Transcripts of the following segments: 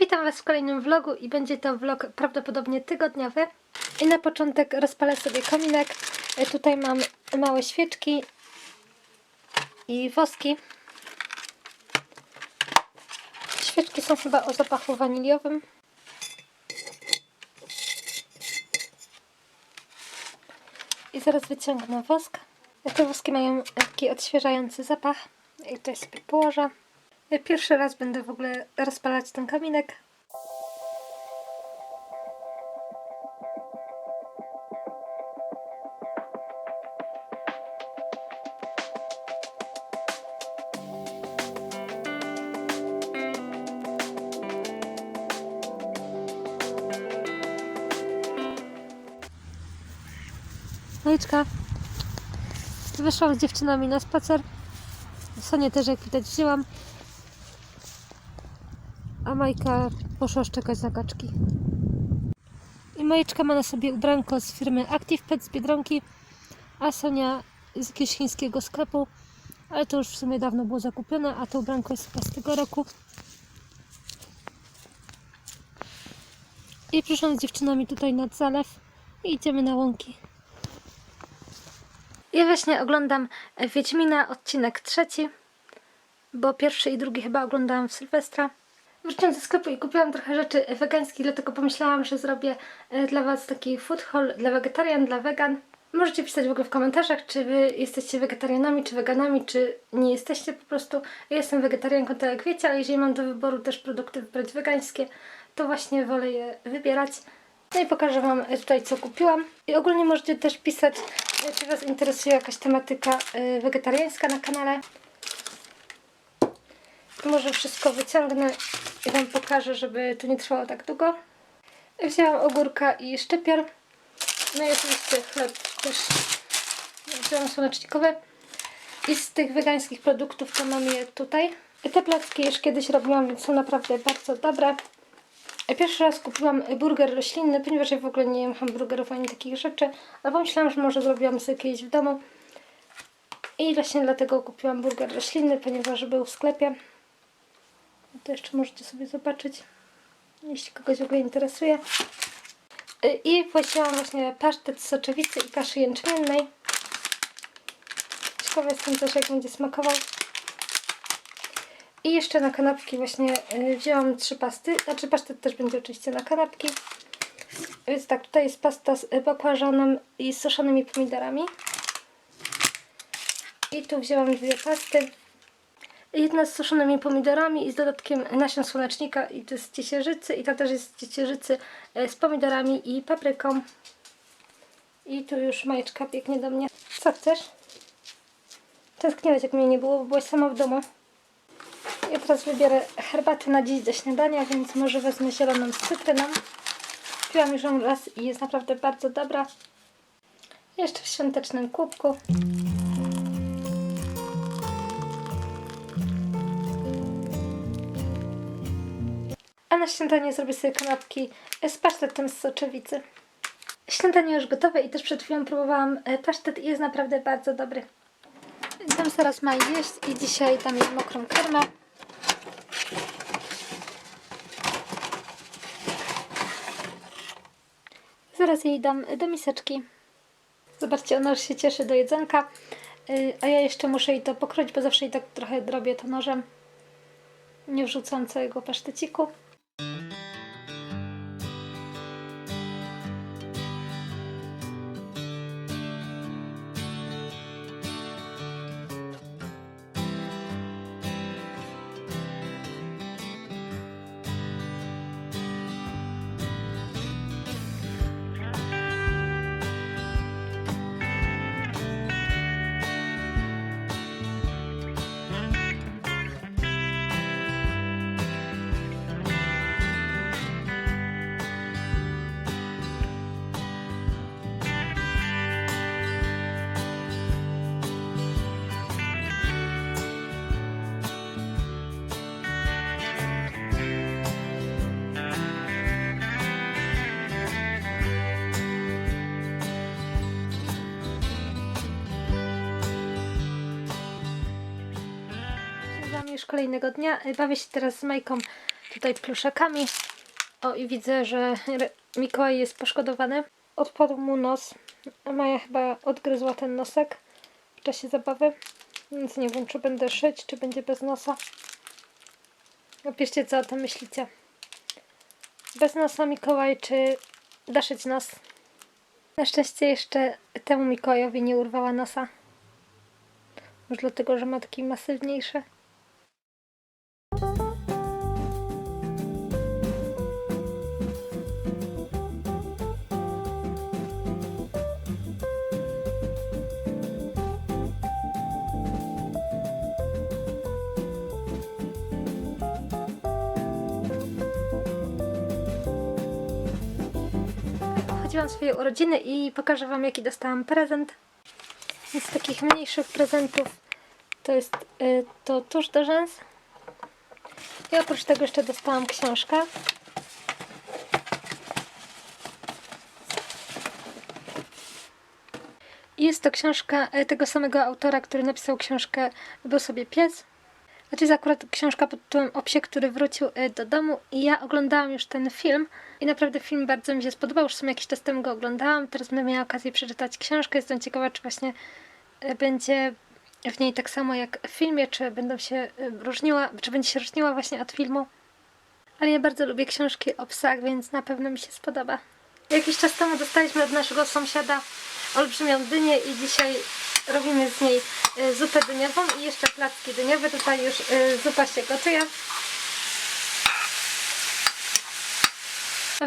Witam Was w kolejnym vlogu i będzie to vlog prawdopodobnie tygodniowy. I na początek rozpalę sobie kominek. E, Tutaj mam małe świeczki i woski. Świeczki są chyba o zapachu waniliowym. I zaraz wyciągnę wosk. Te woski mają taki odświeżający zapach. I tutaj sobie położę. Ja Pierwszy raz będę w ogóle rozpalać ten kaminek. Majeczka, wyszłam z dziewczynami na spacer. Sonię też, jak widać, wzięłam. Majka poszła szczekać na kaczki. I Majeczka ma na sobie ubranko z firmy Active Pet z Biedronki, a Sonia z jakiegoś chińskiego sklepu, ale to już w sumie dawno było zakupione, a to ubranko jest chyba z tego roku. I przyszłam z dziewczynami tutaj nad zalew i idziemy na łąki. Ja właśnie oglądam Wiedźmina, odcinek trzeci, bo pierwszy i drugi chyba oglądałam w Sylwestra. Wróciłam ze sklepu i kupiłam trochę rzeczy wegańskich, dlatego pomyślałam, że zrobię e, dla Was taki food haul dla wegetarian, dla wegan. Możecie pisać w ogóle w komentarzach, czy Wy jesteście wegetarianami, czy weganami, czy nie jesteście po prostu. Ja jestem wegetarianką, tak jak wiecie, ale jeżeli mam do wyboru też produkty wybrać wegańskie, to właśnie wolę je wybierać. No i pokażę Wam e, tutaj, co kupiłam. I ogólnie możecie też pisać, e, czy Was interesuje jakaś tematyka wegetariańska na kanale. Może wszystko wyciągnę i Wam pokażę, żeby to nie trwało tak długo. Wzięłam ogórka i szczypior. No i oczywiście chleb też wzięłam słonecznikowy. I z tych wegańskich produktów to mam je tutaj. Te placki już kiedyś robiłam, więc są naprawdę bardzo dobre. Pierwszy raz kupiłam burger roślinny, ponieważ ja w ogóle nie jem hamburgerów ani takich rzeczy, ale pomyślałam, że może zrobiłam sobie kiedyś w domu. I właśnie dlatego kupiłam burger roślinny, ponieważ był w sklepie. To jeszcze możecie sobie zobaczyć, jeśli kogoś w ogóle interesuje. I płaciłam właśnie pasztet z soczewicy i kaszy jęczmiennej. Ciekawa jestem też, jak będzie smakował. I jeszcze na kanapki właśnie y, wzięłam trzy pasty. Znaczy pasztet też będzie oczywiście na kanapki. Więc tak, tutaj jest pasta z bakłażanem i suszonymi pomidorami. I tu wzięłam dwie pasty. Jedna z suszonymi pomidorami i z dodatkiem nasion słonecznika i to jest ciecierzycy i ta też jest ciecierzycy y, z pomidorami i papryką. I tu już Majeczka biegnie do mnie. Co chcesz? Tęskniłaś jak mnie nie było, bo byłaś sama w domu. Ja teraz wybiorę herbatę na dziś do śniadania, więc może wezmę zieloną z cytryną. Piłam już ją raz i jest naprawdę bardzo dobra. Jeszcze w świątecznym kubku. Na śniadanie zrobię sobie kanapki z pasztetem z soczewicy. Śniadanie już gotowe i też przed chwilą próbowałam e, pasztet i jest naprawdę bardzo dobry. Dam zaraz Maj jeść i dzisiaj dam jej mokrą karmę. Zaraz jej dam do miseczki. Zobaczcie, ona już się cieszy do jedzonka. Yy, A ja jeszcze muszę jej to pokroić, bo zawsze jej tak trochę drobię to nożem. Nie wrzucam całego paszteciku. Już kolejnego dnia. Bawię się teraz z Majką tutaj pluszakami. O i widzę, że Mikołaj jest poszkodowany. Odpadł mu nos. Maja chyba odgryzła ten nosek w czasie zabawy. Więc nie wiem, czy będę szyć, czy będzie bez nosa. Napiszcie, co o tym myślicie. Bez nosa Mikołaj, czy da szyć nos? Na szczęście jeszcze temu Mikołajowi nie urwała nosa. Może dlatego, że ma taki masywniejszy. Chodziłam swoje urodziny i pokażę Wam, jaki dostałam prezent. Z takich mniejszych prezentów to jest y, to tusz do rzęs. I oprócz tego jeszcze dostałam książkę. Jest to książka y, tego samego autora, który napisał książkę Był sobie pies. A to jest akurat książka pod tytułem O psie, który wrócił y, do domu i ja oglądałam już ten film i naprawdę film bardzo mi się spodobał, już w sumie jakiś czas temu go oglądałam, teraz będę miała okazję przeczytać książkę, jestem ciekawa, czy właśnie y, będzie w niej tak samo jak w filmie, czy będą się y, różniła, czy będzie się różniła właśnie od filmu. Ale ja bardzo lubię książki o psach, więc na pewno mi się spodoba. Jakiś czas temu dostaliśmy od naszego sąsiada olbrzymią dynię i dzisiaj robimy z niej y, zupę dyniową i jeszcze placki dyniowe. Tutaj już y, zupa się gotuje.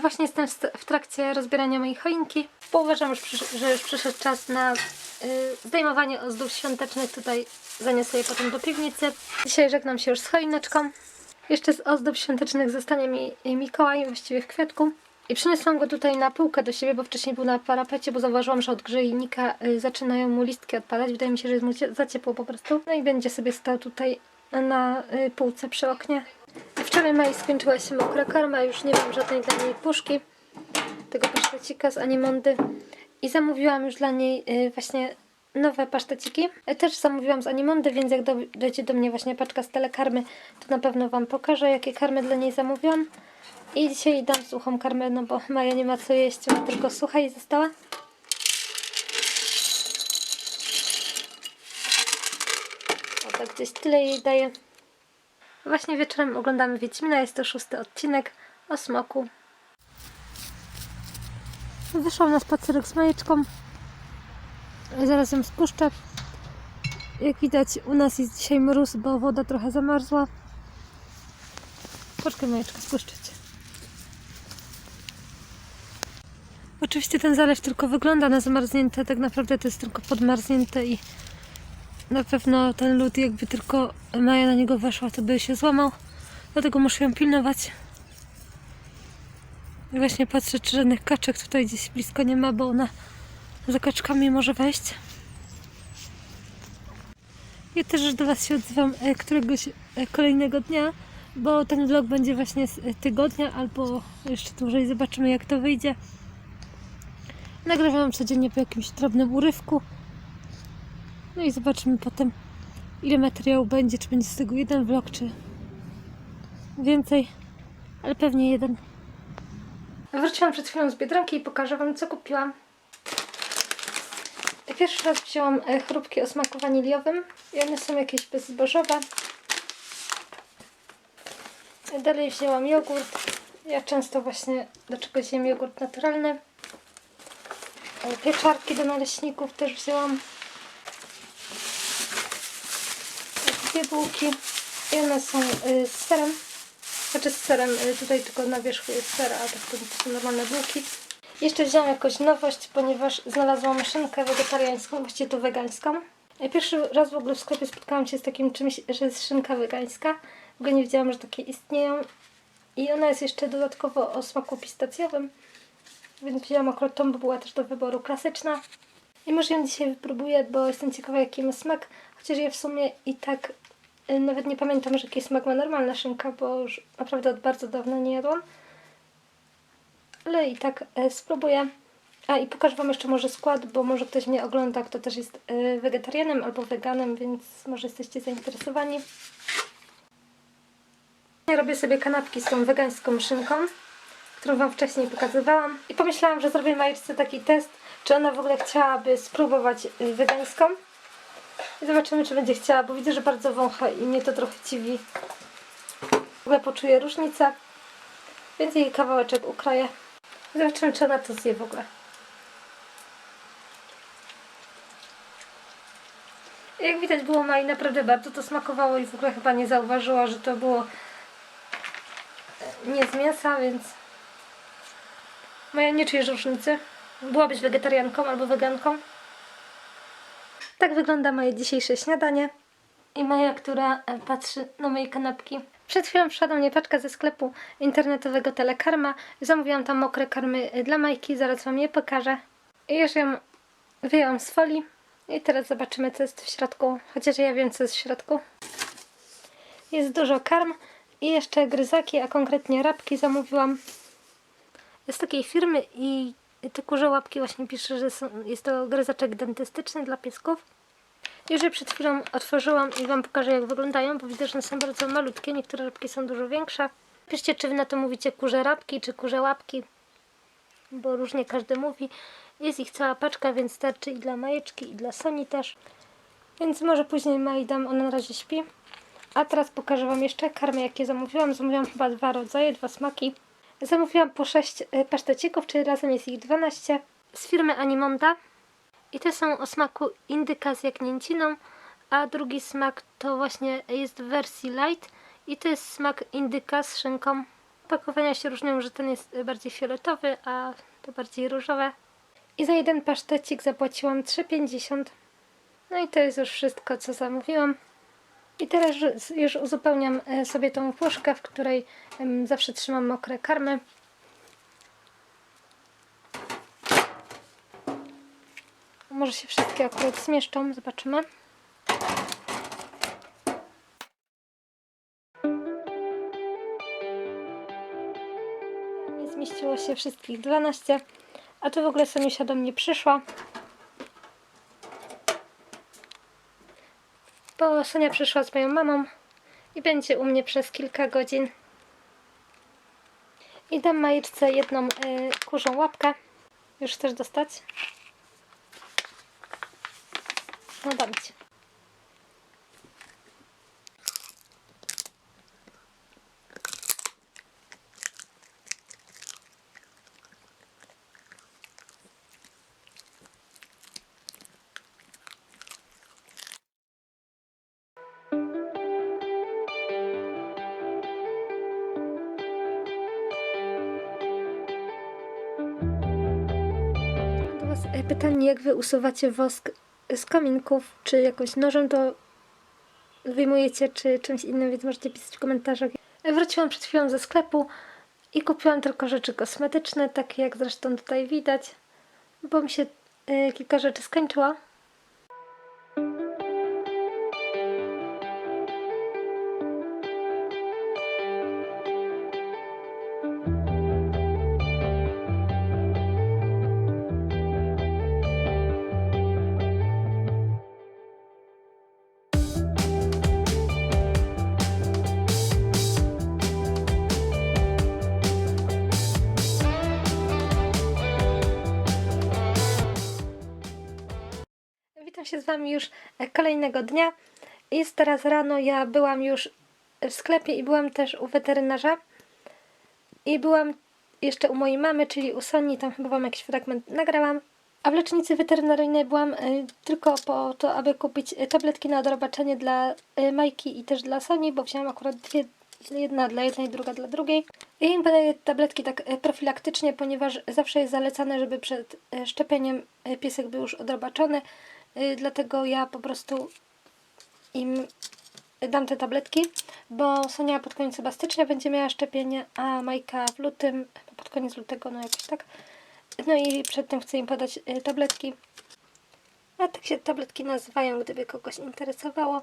Właśnie jestem w trakcie rozbierania mojej choinki, bo uważam, że już przyszedł czas na y, zdejmowanie ozdób świątecznych. Tutaj zaniosę je potem do piwnicy. Dzisiaj żegnam się już z choineczką. Jeszcze z ozdób świątecznych zostanie mi Mikołaj, właściwie w kwiatku. I przyniosłam go tutaj na półkę do siebie, bo wcześniej był na parapecie, bo zauważyłam, że od grzejnika y, zaczynają mu listki odpadać. Wydaje mi się, że jest mu za ciepło po prostu. No i będzie sobie stał tutaj na y, półce przy oknie. Wczoraj Mai skończyła się mokra karma, już nie mam żadnej dla niej puszki, tego pasztecika z Animondy i zamówiłam już dla niej y, właśnie nowe paszteciki. Też zamówiłam z Animondy, więc jak do, dojdzie do mnie właśnie paczka z telekarmy, to na pewno Wam pokażę, jakie karmy dla niej zamówiłam. I dzisiaj dam suchą karmę, no bo Maja nie ma co jeść, ma tylko sucha i została. O, tak gdzieś tyle jej daję. Właśnie wieczorem oglądamy Wiedźmina, jest to szósty odcinek o smoku. Wyszłam na spacerek z Majeczką. Zaraz ją spuszczę. Jak widać u nas jest dzisiaj mróz, bo woda trochę zamarzła. Poczekaj Majeczka, spuszczę Oczywiście ten zalew tylko wygląda na zamarznięte, tak naprawdę to jest tylko podmarznięte i na pewno ten lód jakby tylko Maja na niego weszła, to by się złamał. Dlatego muszę ją pilnować. I właśnie patrzę, czy żadnych kaczek tutaj gdzieś blisko nie ma, bo ona za kaczkami może wejść. Ja też do Was się odzywam e, któregoś e, kolejnego dnia, bo ten vlog będzie właśnie z e, tygodnia, albo jeszcze dłużej zobaczymy jak to wyjdzie. Nagrywam codziennie po jakimś drobnym urywku. No i zobaczymy potem, ile materiału będzie, czy będzie z tego jeden vlog, czy więcej, ale pewnie jeden. Wróciłam przed chwilą z Biedronki i pokażę Wam, co kupiłam. Pierwszy raz wzięłam e, chrupki o smaku waniliowym i one są jakieś bezzbożowe. Dalej wzięłam jogurt. Ja często właśnie do czegoś jem jogurt naturalny. Pieczarki do naleśników też wzięłam. dwie bułki i one są y, z serem. Znaczy z serem, y, tutaj tylko na wierzchu jest ser, a tak to, są normalne bułki. Jeszcze wziąłam jakąś nowość, ponieważ znalazłam szynkę wegetariańską, właściwie to wegańską. Pierwszy raz w ogóle w sklepie spotkałam się z takim czymś, że jest szynka wegańska. W ogóle nie wiedziałam, że takie istnieją. I ona jest jeszcze dodatkowo o smaku pistacjowym. Więc wzięłam akurat tą, bo była też do wyboru klasyczna. I może ją dzisiaj wypróbuję, bo jestem ciekawa jaki ma smak. Chociaż ja w sumie i tak y, nawet nie pamiętam, że jaki smak ma normalna szynka, bo już naprawdę od bardzo dawna nie jadłam. Ale i tak y, spróbuję. A i pokażę Wam jeszcze może skład, bo może ktoś mnie ogląda, kto też jest y, wegetarianem albo weganem, więc może jesteście zainteresowani. Ja robię sobie kanapki z tą wegańską szynką, którą Wam wcześniej pokazywałam. I pomyślałam, że zrobię Majeczce taki test, czy ona w ogóle chciałaby spróbować y, wegańską. I zobaczymy, czy będzie chciała, bo widzę, że bardzo wącha i mnie to trochę dziwi. W ogóle poczuję różnicę, więc jej kawałeczek ukroję. I zobaczymy, czy ona to zje w ogóle. Jak widać było Mai naprawdę bardzo to smakowało i w ogóle chyba nie zauważyła, że to było e, nie z mięsa, więc Maja nie czujesz różnicy. Byłabyś wegetarianką albo weganką. Tak wygląda moje dzisiejsze śniadanie. I Maja, która e, patrzy na moje kanapki. Przed chwilą przyszła mnie paczka ze sklepu internetowego Telekarma. Zamówiłam tam mokre karmy e, dla Majki, zaraz Wam je pokażę. I już ją wyjęłam z folii. I teraz zobaczymy, co jest w środku. Chociaż ja wiem, co jest w środku. Jest dużo karm i jeszcze gryzaki, a konkretnie rabki zamówiłam z takiej firmy i te kurze łapki właśnie pisze, że są, jest to gryzaczek dentystyczny dla piesków. Już je przed chwilą otworzyłam i Wam pokażę jak wyglądają, bo widzę, że są bardzo malutkie, niektóre rabki są dużo większe. Piszcie, czy Wy na to mówicie kurze rabki, czy kurze łapki, bo różnie każdy mówi. Jest ich cała paczka, więc starczy i dla Majeczki, i dla Soni też. Więc może później Maj dam, ona na razie śpi. A teraz pokażę Wam jeszcze karmy, jakie zamówiłam. Zamówiłam chyba dwa rodzaje, dwa smaki. Zamówiłam po 6 pasztecików, czyli razem jest ich 12 z firmy Animonda. I te są o smaku indyka z jagnięciną, a drugi smak to właśnie jest w wersji light i to jest smak indyka z szynką. Opakowania się różnią, że ten jest bardziej fioletowy, a to bardziej różowe. I za jeden pasztecik zapłaciłam 3,50. No i to jest już wszystko, co zamówiłam. I teraz już- uzupełniam e, sobie tą puszkę, w której zawsze trzymam mokre karmy. Może się wszystkie akurat zmieszczą, zobaczymy. Nie zmieściło się wszystkich 12, a tu w ogóle Soniusia do mnie przyszła. Bo Sonia przyszła z moją mamą i będzie u mnie przez kilka godzin. I dam Majeczce jedną y, kurzą łapkę. Już chcesz dostać? No dam ci. E, pytanie, jak Wy usuwacie wosk z kominków? Czy jakoś nożem to wyjmujecie, czy czymś innym, więc możecie pisać w komentarzach. E, Wróciłam przed chwilą ze sklepu i kupiłam tylko rzeczy kosmetyczne, takie jak zresztą tutaj widać, bo mi się e, kilka rzeczy skończyło. Się z Wami już e, kolejnego dnia. Jest teraz rano, ja byłam już w sklepie i byłam też u weterynarza. I byłam jeszcze u mojej mamy, czyli u Soni, tam chyba Wam jakiś fragment nagrałam. A w lecznicy weterynaryjnej byłam e, tylko po to, aby kupić e, tabletki na odrobaczenie dla Majki i też dla Soni, bo wzięłam akurat dwie, jedna dla jednej, druga dla drugiej. Ja im podaję tabletki tak profilaktycznie, ponieważ zawsze jest zalecane, żeby przed szczepieniem piesek był już odrobaczony. Y, Dlatego ja po prostu im dam te tabletki, bo Sonia pod koniec chyba stycznia będzie miała szczepienie, a Majka w lutym, chyba pod koniec lutego, no jakoś tak. No i przed tym chcę im podać y, tabletki. A tak się tabletki nazywają, gdyby kogoś interesowało.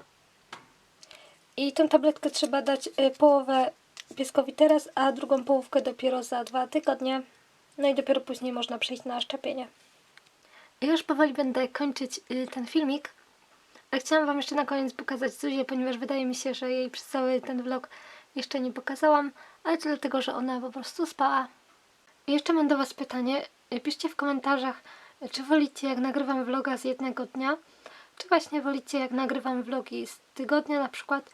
I tą tabletkę trzeba dać y, połowę pieskowi teraz, a drugą połówkę dopiero za dwa tygodnie. No i dopiero później można przejść na szczepienie. Ja już powoli będę kończyć y, ten filmik, ale chciałam Wam jeszcze na koniec pokazać Zuzię, ponieważ wydaje mi się, że jej przez cały ten vlog jeszcze nie pokazałam, ale to dlatego, że ona po prostu spała. I jeszcze mam do Was pytanie. Piszcie w komentarzach, czy wolicie jak nagrywam vloga z jednego dnia, czy właśnie wolicie jak nagrywam vlogi z tygodnia, na przykład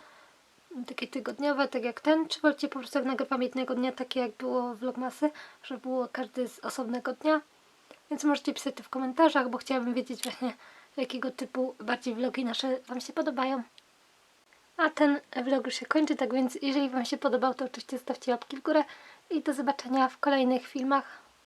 takie tygodniowe, tak jak ten, czy wolicie po prostu jak nagrywam jednego dnia, takie jak było vlogmasy, że było każdy z osobnego dnia. Więc możecie pisać to w komentarzach, bo chciałabym wiedzieć właśnie jakiego typu bardziej vlogi nasze Wam się podobają. A ten vlog już się kończy, tak więc jeżeli Wam się podobał, to oczywiście zostawcie łapki w górę i do zobaczenia w kolejnych filmach.